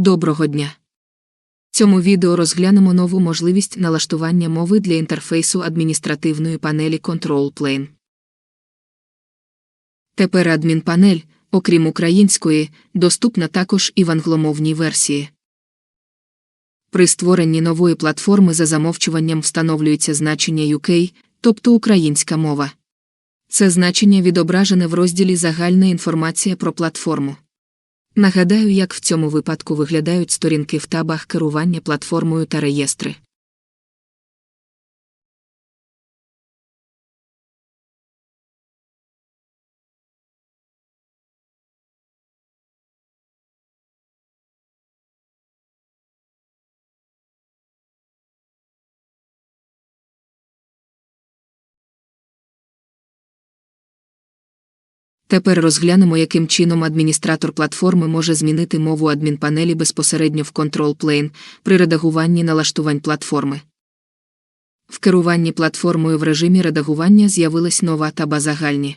Доброго дня! В цьому відео розглянемо нову можливість налаштування мови для інтерфейсу адміністративної панелі Control Plane. Тепер адмінпанель, окрім української, доступна також і в англомовній версії. При створенні нової платформи за замовчуванням встановлюється значення UK, тобто українська мова. Це значення відображене в розділі Загальна інформація про платформу. Нагадаю, як в цьому випадку виглядають сторінки в табах керування платформою та реєстри. Тепер розглянемо, яким чином адміністратор платформи може змінити мову адмінпанелі безпосередньо в Control Plane при редагуванні налаштувань платформи. В керуванні платформою в режимі редагування з'явилась нова таба загальні.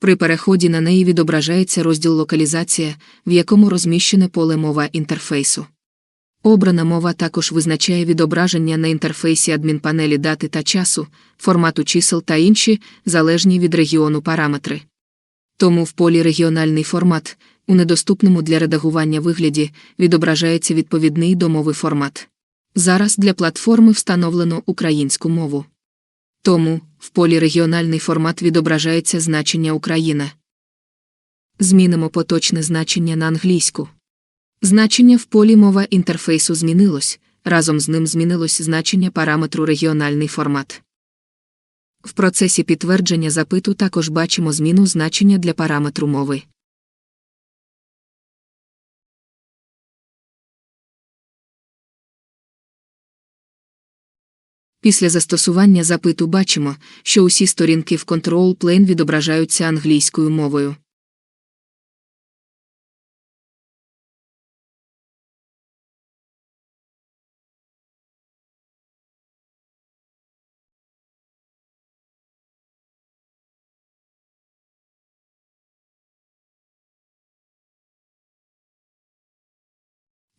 При переході на неї відображається розділ локалізація, в якому розміщене поле мова інтерфейсу. Обрана мова також визначає відображення на інтерфейсі адмінпанелі дати та часу, формату чисел та інші, залежні від регіону параметри. Тому в полі регіональний формат, у недоступному для редагування вигляді, відображається відповідний до мови формат. Зараз для платформи встановлено українську мову. Тому в полі регіональний формат відображається значення Україна. Змінимо поточне значення на англійську. Значення в полі мова інтерфейсу змінилось, разом з ним змінилось значення параметру регіональний формат. В процесі підтвердження запиту також бачимо зміну значення для параметру мови. Після застосування запиту бачимо, що усі сторінки в Control Plane відображаються англійською мовою.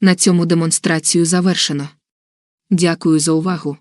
На цьому демонстрацію завершено. Дякую за увагу.